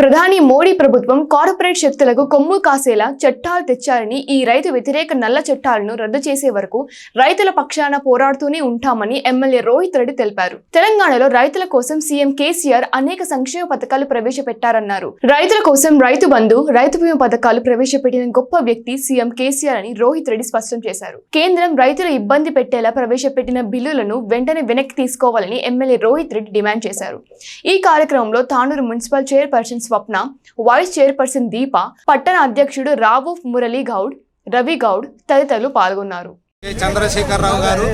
ప్రధాని మోడీ ప్రభుత్వం కార్పొరేట్ శక్తులకు కొమ్ము కాసేలా చట్టాలు తెచ్చారని ఈ రైతు వ్యతిరేక నల్ల చట్టాలను రద్దు చేసే వరకు రైతుల పక్షాన పోరాడుతూనే ఉంటామని ఎమ్మెల్యే రోహిత్ రెడ్డి తెలిపారు. తెలంగాణలో రైతుల కోసం సీఎం కేసీఆర్ అనేక సంక్షేమ పథకాలు ప్రవేశపెట్టారన్నారు. రైతుల కోసం రైతు బంధు రైతు బీమా పథకాలు ప్రవేశపెట్టిన గొప్ప వ్యక్తి సీఎం కేసీఆర్ అని రోహిత్ రెడ్డి స్పష్టం చేశారు. కేంద్రం రైతుల ఇబ్బంది పెట్టేలా ప్రవేశపెట్టిన బిల్లులను వెంటనే వెనక్కి తీసుకోవాలని ఎమ్మెల్యే రోహిత్ రెడ్డి డిమాండ్ చేశారు. ఈ కార్యక్రమంలో Tanur municipal chairperson Swapna vice chairperson Deepa పట్టణ అధ్యక్షుడు రావు మురళీ గౌడ్ రవి గౌడ్ తదితరులు పాల్గొన్నారు కె. చంద్రశేఖరరావు గారు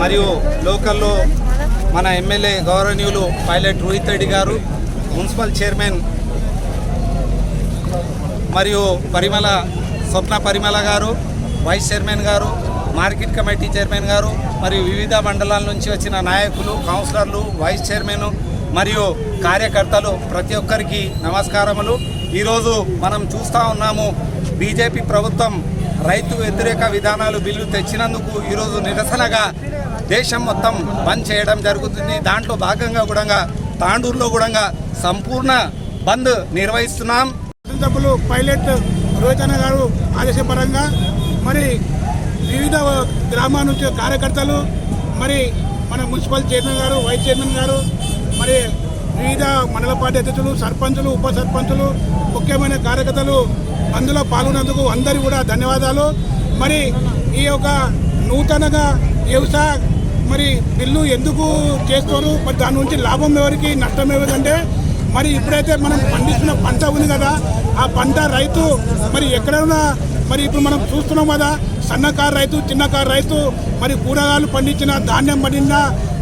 మరియు లోకల్లో మన ఎమ్మెల్యే గౌరవనీయులు పైలట్ రోహిత్ రెడ్డి గారు మున్సిపల్ చైర్మన్ మరియు Parimala Swapna Parimala garu vice chairman garu market committee chairman garu మరియు వివిధ మండలాల నుంచి వచ్చిన నాయకులు కౌన్సిలర్లు వైస్ చైర్మన్ మరియు కార్యకర్తలు ప్రతి ఒక్కరికి నమస్కారములు. ఈరోజు మనం చూస్తూ ఉన్నాము బీజేపీ ప్రభుత్వం రైతు వ్యతిరేక విధానాలు బిల్లు తెచ్చినందుకు ఈరోజు నిరసనగా దేశం మొత్తం బంద్ చేయడం జరుగుతుంది. దాంట్లో భాగంగా కూడా తాండూరులో కూడా సంపూర్ణ బంద్ నిర్వహిస్తున్నాం. సభ్యులు పైలట్ రోహితన్న గారు ఆదేశపరంగా మరి వివిధ గ్రామాల నుంచి కార్యకర్తలు మరి మన municipal chairman garu vice chairman garu మరి వివిధ మండల పార్టీ అధ్యక్షులు సర్పంచులు ఉప సర్పంచులు ముఖ్యమైన కార్యకర్తలు అందులో పాల్గొన్నందుకు అందరి కూడా ధన్యవాదాలు. మరి ఈ యొక్క నూతనగా వ్యవసాయ మరి బిల్లు ఎందుకు చేస్తారు? మరి దాని నుంచి లాభం ఎవరికి నష్టం ఎవరికంటే మరి ఇప్పుడైతే మనం పండిస్తున్న పంట ఉంది కదా ఆ పంట రైతు మరి ఎక్కడైనా మరి ఇప్పుడు మనం చూస్తున్నాం కదా సన్నకారు రైతు చిన్నకారు రైతు మరి కూరగాయలు పండించిన ధాన్యం పండిన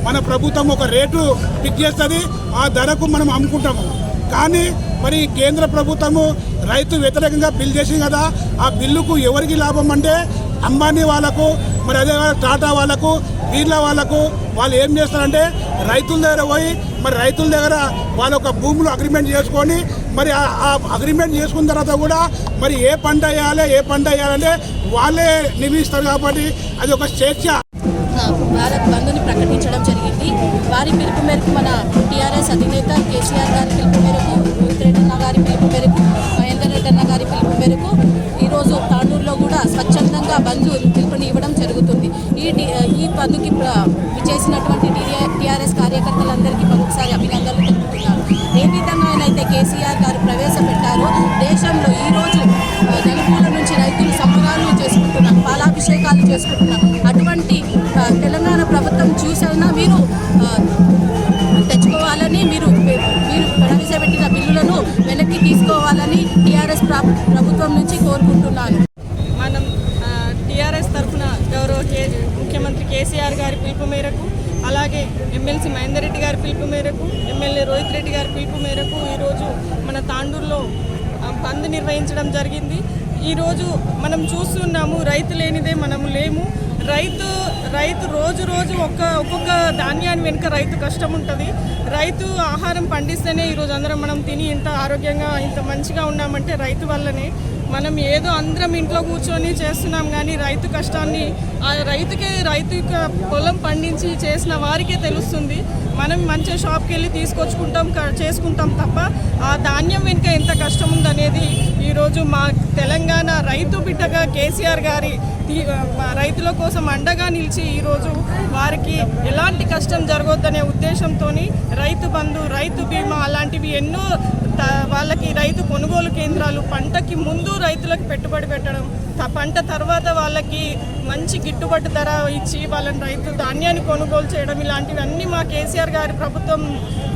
మన ప్రభుత్వం ఒక రేటు ఫిక్స్ చేస్తుంది ఆ ధరకు మనం అమ్ముకుంటాము. కానీ మరి కేంద్ర ప్రభుత్వము రైతు వ్యతిరేకంగా బిల్ చేసింది కదా ఆ బిల్లుకు ఎవరికి లాభం అంటే అంబానీ వాళ్ళకు మరి అదే టాటా వాళ్ళకు వీళ్ళ వాళ్ళకు వాళ్ళు ఏం చేస్తారంటే రైతుల దగ్గర పోయి మరి రైతుల దగ్గర వాళ్ళ ఒక భూములు అగ్రిమెంట్ చేసుకొని మరి ఆ- అగ్రిమెంట్ చేసుకున్న తర్వాత కూడా మరి ఏ పంట వేయాలి ఏ పంట వేయాలంటే వాళ్ళే నిర్ణయిస్తారు కాబట్టి అది ఒక స్వేచ్ఛ. భారత్ జరిగింది. వారి పిలుపు మేరకు మన టీఆర్ఎస్ అధినేత కేసీఆర్ గారి పిలుపు మేరకు రోహిత్ అన్న గారి పిలుపు మేరకు మహేందర్ రెడ్డి అన్న గారి పిలుపు మేరకు ఈరోజు తాండూరులో కూడా స్వచ్ఛందంగా బంద్ పిలుపుని ఇవ్వడం జరుగుతుంది. ఈ డి- ఈ బంద్కి చేసినటువంటి టీఆర్ఎస్ కార్యకర్తలందరికీ మరొకసారి అభినందనలు తెలుపుతున్నాను. ఏ విధంగానైతే కేసీఆర్ గారు ప్రవేశపెట్టారో దేశంలో ఈరోజు ఆ, నలుమూల నుంచి రైతులు సంబరాలు చేసుకుంటున్నారు పాలాభిషేకాలు చేసుకుంటున్నారు అటువంటి చూసైనా మీరు తెచ్చుకోవాలని మీరు మీరు ప్రవేశపెట్టిన బిల్లులను వెనక్కి తీసుకోవాలని టీఆర్ఎస్ ప్రభుత్వం నుంచి కోరుకుంటున్నాను. మనం టీఆర్ఎస్ తరఫున గౌరవ ముఖ్యమంత్రి కేసీఆర్ గారి పిలుపు మేరకు అలాగే ఎమ్మెల్సీ మహేందర్ రెడ్డి గారి పిలుపు మేరకు ఎమ్మెల్యే రోహిత్ రెడ్డి గారి పిలుపు మేరకు ఈరోజు మన తాండూరులో బంద్ నిర్వహించడం జరిగింది. ఈరోజు మనం చూస్తున్నాము రైతు లేనిదే మనము లేము. రైతు రైతు రోజు రోజు ఒక్క ఒక్కొక్క ధాన్యాన్ని వెనుక రైతు కష్టం ఉంటుంది. రైతు ఆహారం పండిస్తేనే ఈరోజు అందరం మనం తిని ఇంత ఆరోగ్యంగా ఇంత మంచిగా ఉన్నామంటే రైతు వల్లనే మనం ఏదో అందరం ఇంట్లో కూర్చొని చేస్తున్నాం కానీ రైతు కష్టాన్ని ఆ రైతుకే రైతు యొక్క పొలం పండించి చేసిన వారికే తెలుస్తుంది. మనం మంచిగా షాప్కి వెళ్ళి తీసుకొచ్చుకుంటాం చేసుకుంటాం తప్ప ఆ ధాన్యం వెనుక ఎంత కష్టం ఉందనేది ఈరోజు మా తెలంగాణ రైతు బిడ్డగా కేసీఆర్ గారి రైతుల కోసం అండగా నిలిచి ఈరోజు వారికి ఎలాంటి కష్టం జరగొద్దనే ఉద్దేశంతో రైతు బంధు రైతు బీమా అలాంటివి ఎన్నో వాళ్ళకి రైతు కొనుగోలు కేంద్రాలు పంటకి ముందు రైతులకు పెట్టుబడి పెట్టడం పంట తర్వాత వాళ్ళకి మంచి గిట్టుబాటు ధర ఇచ్చి వాళ్ళని రైతు ధాన్యాన్ని కొనుగోలు చేయడం ఇలాంటివన్నీ మా కేసీఆర్ గారి ప్రభుత్వం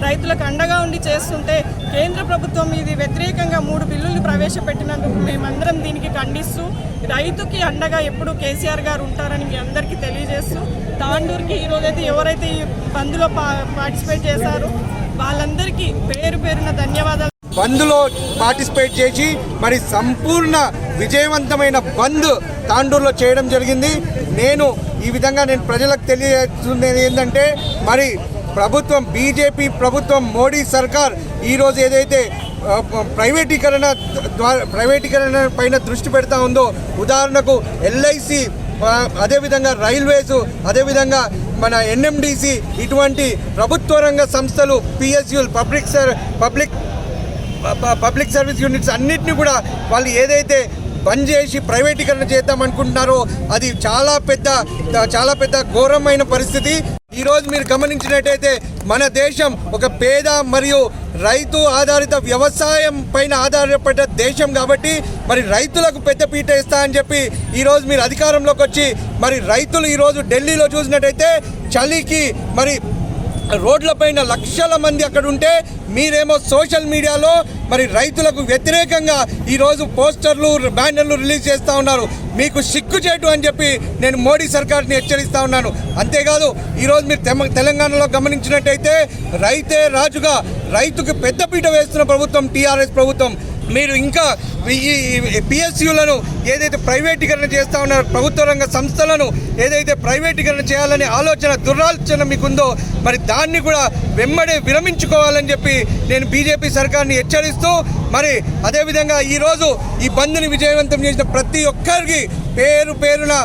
రైతులకు అండగా ఉండి చేస్తుంటే కేంద్ర ప్రభుత్వం ఇది వ్యతిరేకంగా మూడు బిల్లులు ప్రవేశపెట్టినందుకు మేమందరం దీనికి ఖండిస్తూ రైతుకి అండగా ఎప్పుడు కేసీఆర్ గారు ఉంటారని మీ అందరికీ తెలియజేస్తూ తాండూరుకి ఈరోజైతే ఎవరైతే ఈ బంద్లో పా పార్టిసిపేట్ చేశారో వాళ్ళందరికీ పేరు పేరున ధన్యవాదాలు బంద్లో పార్టిసిపేట్ చేసి మరి సంపూర్ణ విజయవంతమైన బంద్ తాండూరులో చేయడం జరిగింది. నేను ఈ విధంగా నేను ప్రజలకు తెలియజేస్తున్నది ఏంటంటే మరి ప్రభుత్వం బీజేపీ ప్రభుత్వం మోడీ సర్కార్ ఈరోజు ఏదైతే ప్రైవేటీకరణ ద్వారా ప్రైవేటీకరణ పైన దృష్టి పెడతా ఉందో ఉదాహరణకు ఎల్ఐసి అదేవిధంగా రైల్వేస్ అదేవిధంగా మన ఎన్ఎండిసి ఇటువంటి ప్రభుత్వ రంగ సంస్థలు పిఎస్యులు పబ్లిక్ సర్ పబ్లిక్ పబ్లిక్ సర్వీస్ యూనిట్స్ అన్నింటినీ కూడా వాళ్ళు ఏదైతే బంద్ చేసి ప్రైవేటీకరణ చేద్దాం అనుకుంటున్నారో అది చాలా పెద్ద చాలా పెద్ద ఘోరమైన పరిస్థితి. ఈరోజు మీరు గమనించినట్టయితే మన దేశం ఒక పేద మరియు రైతు ఆధారిత వ్యవసాయం పైన ఆధారపడ్డ దేశం కాబట్టి మరి రైతులకు పెద్ద పీట ఇస్తా అని చెప్పి ఈరోజు మీరు అధికారంలోకి వచ్చి మరి రైతులు ఈరోజు ఢిల్లీలో చూసినట్టయితే చలికి మరి రోడ్లపైన లక్షల మంది అక్కడ ఉంటే మీరేమో సోషల్ మీడియాలో మరి రైతులకు వ్యతిరేకంగా ఈరోజు పోస్టర్లు బ్యానర్లు రిలీజ్ చేస్తూ ఉన్నారు. మీకు సిగ్గుచేటు అని చెప్పి నేను మోడీ సర్కార్ని హెచ్చరిస్తూ ఉన్నాను. అంతేకాదు ఈరోజు మీరు తెలంగాణలో గమనించినట్టయితే రైతే రాజుగా రైతుకు పెద్దపీట వేస్తున్న ప్రభుత్వం టీఆర్ఎస్ ప్రభుత్వం. మీరు ఇంకా ఈ పిఎస్యులను ఏదైతే ప్రైవేటీకరణ చేస్తూ ఉన్నారో ప్రభుత్వ రంగ సంస్థలను ఏదైతే ప్రైవేటీకరణ చేయాలనే ఆలోచన దురాలోచన మీకుందో మరి దాన్ని కూడా వెంబడే విరమించుకోవాలని చెప్పి నేను బీజేపీ సర్కార్ని హెచ్చరిస్తూ మరి అదేవిధంగా ఈరోజు ఈ బంద్ని విజయవంతం చేసిన ప్రతి ఒక్కరికి పేరు పేరున